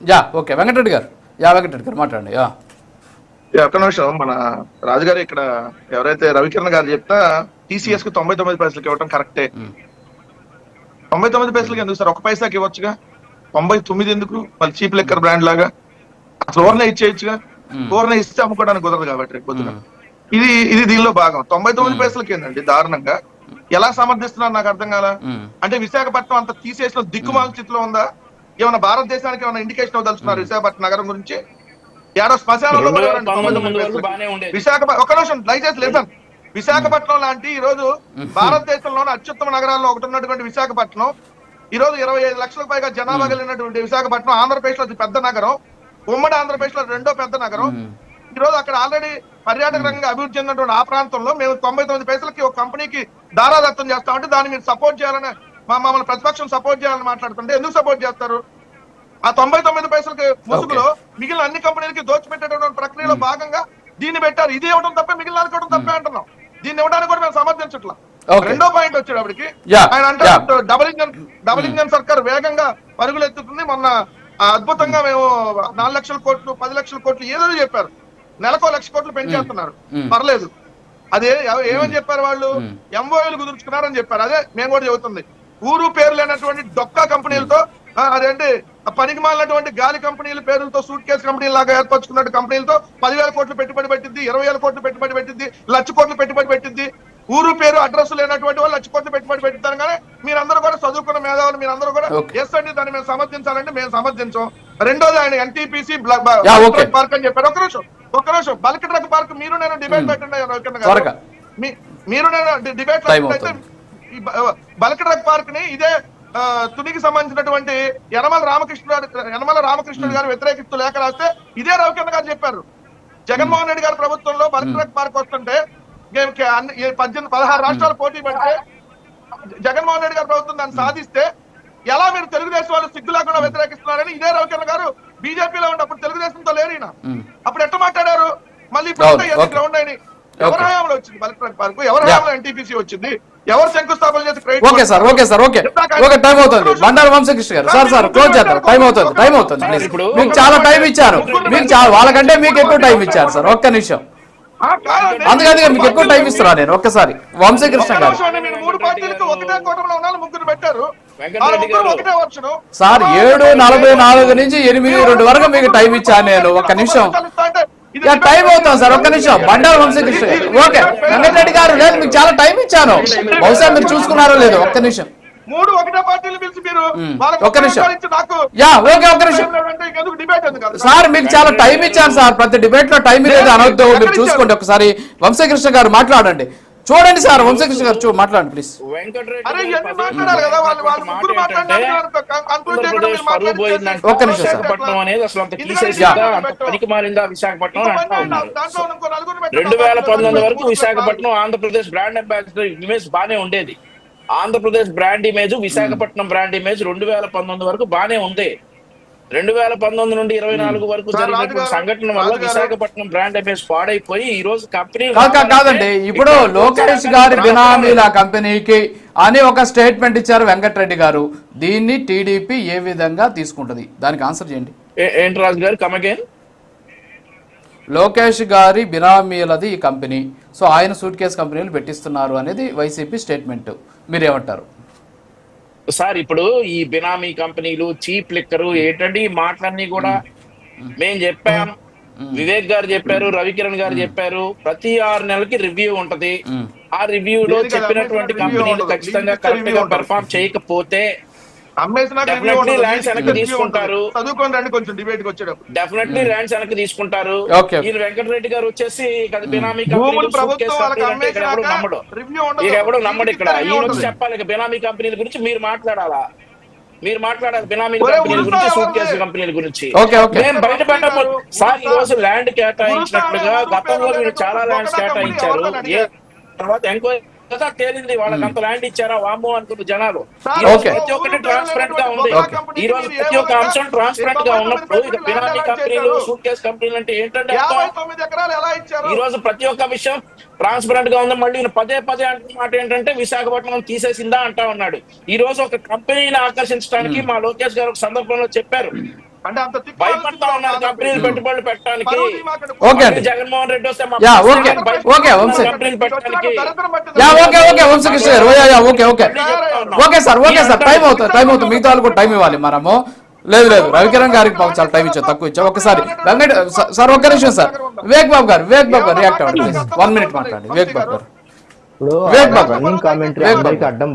Yeah okay. Venkatareddy గారు. Yeah Venkatareddy గారు మాట్లాడండి. యా. ఒక్క నిమిషం. మన రాజుగారు ఇక్కడ ఎవరైతే రవికిరణ్ గారు చెప్తా టీసీఎస్కు తొంభై తొమ్మిది పైసలకి ఇవ్వడం కరెక్టే. మ్మ్. తొంభై తొమ్మిది పైసలకి ఎందుకు సార్? ఒక పైసాకి ఇవ్వచ్చుగా? తొంభై తొమ్మిది ఎందుకు? మళ్ళీ చీప్ లెక్కర్ బ్రాండ్ లాగా? అసలు ఓవర్నే ఇచ్చేయచ్చుగా? మ్మ్. ఓవర్నే ఇస్తే అమ్ముకోవడానికి కుదరదు కాబట్టి పొద్దున. ఇది ఇది దీనిలో భాగం. తొంభై తొమ్మిది పైసలకి ఏంటండి దారుణంగా. ఎలా సమర్థిస్తున్నారు? నాకు అర్థం కాల. అంటే విశాఖపట్నం అంత తీసేసిన దిక్కుమాల స్థితిలో ఉందా? ఏమైనా భారతదేశానికి ఏమైనా ఇండికేషన్ ఇవ్వదలుచున్నారు విశాఖపట్నం నగరం గురించి? ఏడో శ్మశానంలో రెండు కూడా వేల ఎవరండి పంతొమ్మిది 99 ముందు వరకు పైసలకి? బాగానే ఉండేది. విశాఖ ఒక నిమిషం దయచేసి లేదండి విశాఖపట్నం లాంటి ఈ రోజు భారతదేశంలోని అత్యుత్తమ నగరాల్లో ఒకటి ఉన్నటువంటి విశాఖపట్నం ఈ రోజు ఇరవై ఐదు లక్షలకు పైగా జనాభా కలిగినటువంటి విశాఖపట్నం ఆంధ్రప్రదేశ్లో పెద్ద నగరం ఉమ్మడి ఆంధ్రప్రదేశ్లో రెండో పెద్ద నగరం. ఈ రోజు అక్కడ ఆల్రెడీ పర్యాటక రంగంగా అభివృద్ధి చెందినటువంటి ఆ ప్రాంతంలో మేము తొంభై తొమ్మిది పైసలకి ఒక కంపెనీకి దారాదత్తం చేస్తామంటే దాన్ని మీరు సపోర్ట్ చేయాలని మా మమ్మల్ని ప్రతిపక్షం సపోర్ట్ చేయాలని మాట్లాడుతుంటే ఎందుకు సపోర్ట్ చేస్తారు? ఆ తొంభై తొమ్మిది పైసలకి ముసుగులో మిగిలిన అన్ని కంపెనీలకి దోచిపెట్టేటటువంటి ప్రక్రియలో భాగంగా దీన్ని పెట్టారు. ఇది ఇవ్వడం తప్పే మిగిలిన దానికి ఇవ్వడం తప్పే అంటున్నాం. దీన్ని ఇవ్వడానికి కూడా మేము సమర్థించట్లా. రెండో పాయింట్ వచ్చేటప్పటికి ఆయన అంటే. డబుల్ ఇంజన్ డబుల్ ఇంజన్ సర్కార్ వేగంగా పరుగులు ఎత్తుతుంది మొన్న అద్భుతంగా మేము. నాలుగు లక్షల కోట్లు పది లక్షల కోట్లు ఏదో చెప్పారు. నెలకో లక్ష కోట్లు పెంచేస్తున్నారు. పర్లేదు. అదే ఏమని చెప్పారు వాళ్ళు. ఎంఓఏలు కుదుర్చుకున్నారని చెప్పారు. అదే మేము కూడా చెబుతుంది. ఊరు పేరు లేనటువంటి డొక్కా కంపెనీలతో అదేంటి పనికి మాలినటువంటి గాలి కంపెనీల పేరులతో సూట్ కేసు కంపెనీ లాగా ఏర్పరచుకున్నట్టు కంపెనీలతో పదివేల కోట్లు పెట్టుబడి పెట్టింది ఇరవై వేల కోట్లు పెట్టుబడి పెట్టింది లక్ష కోట్లు పెట్టుబడి పెట్టింది. ఊరు పేరు అడ్రస్ లేనటువంటి వాళ్ళు లక్ష కోట్లు పెట్టుబడి పెట్టింటారు కానీ మీరందరూ కూడా చదువుకున్న మేధావులు మీరందరూ కూడా. ఎస్ అండి దాన్ని మేము సమర్థించాలంటే మేము సమర్థించాం. రెండోది ఆయన ఎన్టీపీసీ. పార్క్ అని చెప్పారు. ఒక నిమిషం ఒక నిమిషం. బల్క్ ట్రక్ పార్క్ మీరు నేను డిబేట్ పెట్టండి మీరు నేను డిబేట్ బల్క్ ట్రక్ పార్క్ని ఇదే తునికి సంబంధించినటువంటి యనమల రామకృష్ణుడు యనమల రామకృష్ణుడు గారు వ్యతిరేకిస్తూ లేఖ రాస్తే ఇదే రవికిరణ్ గారు చెప్పారు జగన్మోహన్ రెడ్డి గారి ప్రభుత్వంలో ట్రక్ పార్క్ వస్తుంటే పద్దెనిమిది పదహారు రాష్ట్రాలు పోటీ పడితే జగన్మోహన్ రెడ్డి గారి ప్రభుత్వం దాన్ని సాధిస్తే ఎలా మీరు తెలుగుదేశం వాళ్ళు సిగ్గు లేకుండా వ్యతిరేకిస్తున్నారని ఇదే రవికిరణ్ గారు బీజేపీలో ఉన్నప్పుడు తెలుగుదేశంతో లేరు. అప్పుడు ఎట్లా మాట్లాడారు మళ్ళీ ఇప్పుడు. గ్రౌండ్ అయినాయి ఎవరి ఓకే. హయాంలో వచ్చింది? Bulk truck park. ఎవరి. హయాంలో ఎన్టీపీసీ వచ్చింది? ఎవరు శంకుస్థాపన చేసి okay sir okay sir okay okay time అవుతుంది. Bandaru Vamsikrishna garu. Sir sir close చేద్దాం. టైం అవుతుంది. టైం అవుతుంది. మీకు చాలా టైం ఇచ్చారు. మీకు చాలా వాళ్ళకంటే మీకు ఎక్కువ టైం ఇచ్చారు సార్ ఒక్క నిమిషం. అందుకని మీకు ఎక్కువ టైం ఇస్తున్నా నేను. ఒక్కసారి. వంశకృష్ణ గారు. సార్ ఏడు నలభై నాలుగు నుంచి ఎనిమిది రెండు వరకు మీకు టైం ఇచ్చాను నేను. ఒక్క నిమిషం. టైం అవుతుంది సార్ ఒక్క నిమిషం. బండారు వంశకృష్ణ ఓకే. వెంకటరెడ్డి గారు లేదు మీకు చాలా టైం ఇచ్చాను. బహుశా మీరు చూసుకున్నారో లేదో ఒక్క నిమిషం. మూడు ఒకటే పార్టీలు పిలిచి మీరు మ్మ్. వాళ్ళకి ఒక్క నిమిషం. యా ఓకే ఒక్క నిమిషం? సార్ మీకు చాలా టైం ఇచ్చాను సార్. ప్రతి డిబేట్లో టైం లేదు అనవద్దు మీరు చూసుకోండి. ఒకసారి వంశకృష్ణ గారు మాట్లాడండి. చూడండి సార్ వంశకృష్ణ గారు చూ మాట్లాడండి ప్లీజ్ ఒక్క నిమిషం సార్. విశాఖపట్నం అనేది అసలు అంత. పనికి మారిందా విశాఖపట్నం అంటా ఉన్నారు. రెండు వేల పంతొమ్మిది వరకు Visakhapatnam Andhra Pradesh brand ambassador image బానే ఉండేది Andhra Pradesh brand image Visakhapatnam brand image రెండు వేల పంతొమ్మిది వరకు బానే ఉంది రెండు వేల పంతొమ్మిది నుండి ఇరవై నాలుగు వరకు గారు, సంఘటన వల్ల. విశాఖపట్నం బ్రాండ్ ఇమేజ్ పాడైపోయి ఈ రోజు కంపెనీ కాదు కాదు, కాదండి. ఇప్పుడు లోకేష్ గారి బినామీల కంపెనీకి అని ఒక స్టేట్మెంట్ ఇచ్చారు వెంకటరెడ్డి గారు. దీన్ని టీడీపీ ఏ విధంగా తీసుకుంటది? దానికి ఆన్సర్ చేయండి. ఏంటి రాజు గారు కమ్ అగైన్ లోకేష్ గారి బినామీలది ఈ కంపెనీ సో ఆయన సూట్ కేసు కంపెనీలు పెట్టిస్తున్నారు అనేది వైసీపీ స్టేట్మెంట్ మీరేమంటారు? సార్ ఇప్పుడు ఈ బినామీ కంపెనీలు చీప్ లిక్కరు ఏంటంటే ఈ మాటలన్నీ కూడా మేం చెప్పాం. వివేక్ గారు చెప్పారు రవికిరణ్ గారు చెప్పారు. ప్రతి ఆరు నెలలకి రివ్యూ ఉంటది. మ్మ్. ఆ రివ్యూలో చెప్పినటువంటి కంపెనీలు. ఖచ్చితంగా కరెక్ట్గా. పెర్ఫామ్ చేయకపోతే వెనక్కి తీసుకుంటారు. రండి కొంచెం డిబేట్కి వచ్చేటప్పుడు. డెఫినెట్లీ ల్యాండ్స్ వెనక్కి తీసుకుంటారు. Okay. ఈ వెంకటరెడ్డి గారు వచ్చేసి కదా బినామీ కంపెనీలు నమ్మడు. రివ్యూ ఉండదు. ఇక ఎవడు నమ్మడు ఇక్కడ. ఈయన వచ్చి. చెప్పాలి ఇక బినామీ కంపెనీల గురించి మీరు మాట్లాడాలా? మీరు మాట్లాడాలి బినామీ కంపెనీల గురించి సూట్? కేసు కంపెనీల గురించి. ఓకే ఓకే మేము బయట పెట్టబో సార్ ఈ రోజు ల్యాండ్ కేటాయించినట్లుగా గతంలో మీరు చాలా ల్యాండ్స్ కేటాయించారు. తర్వాత ఎంక్వైరీ తేలింది. వాళ్ళకి అంత ల్యాండ్ ఇచ్చారా? వామ్మో అనుకున్న జనాలు. ప్రతి ఒక్కటి ట్రాన్స్పరెంట్గా ఉంది. ఈ రోజు ప్రతి ఒక్క అంశం ట్రాన్స్పరెంట్గా ఉన్నప్పుడు ఇక బినామీ కంపెనీలు సూట్ కేసు కంపెనీలు అంటే ఏంటంటే ఈ రోజు ప్రతి ఒక్క విషయం ట్రాన్స్పరెంట్గా ఉంది. మళ్ళీ పదే పదే అంటున్న మాట ఏంటంటే విశాఖపట్నం తీసేసిందా అంటా ఉన్నాడు. ఈ రోజు ఒక కంపెనీని ఆకర్షించడానికి మా లోకేష్ గారు ఒక సందర్భంలో చెప్పారు. అంటే భయపడతా ఉన్నారు కంపెనీలు పెట్టుబడులు పెట్టడానికి. పరువు తీమాకండి. ఓకే జగన్మోహన్ రెడ్డి వస్తే yeah, okay. Vamsi. Yeah okay okay Vamsikrishna garu. Yeah, yeah, okay okay. Okay sir okay sir. Time అవుతుంది టైం అవుతుంది. మిగతా వాళ్ళు కూడా టైం ఇవ్వాలి మనము. లేదు లేదు. రవికిరణ్ గారికి పాపం చాలా టైం ఇచ్చాం తక్కువ ఇచ్చాం ఒకసారి వెంకట సార్ ఒక్క నిమిషం సార్. వివేక్ బాబు గారు వివేక్ బాబు గారు రియాక్ట్ అవ్వండి. వన్ మినిట్ మాట్లాడండి. వివేక్ బాబు గారు. వివేక్ బాబు. కామెంటరీ. అందరికి అడ్డం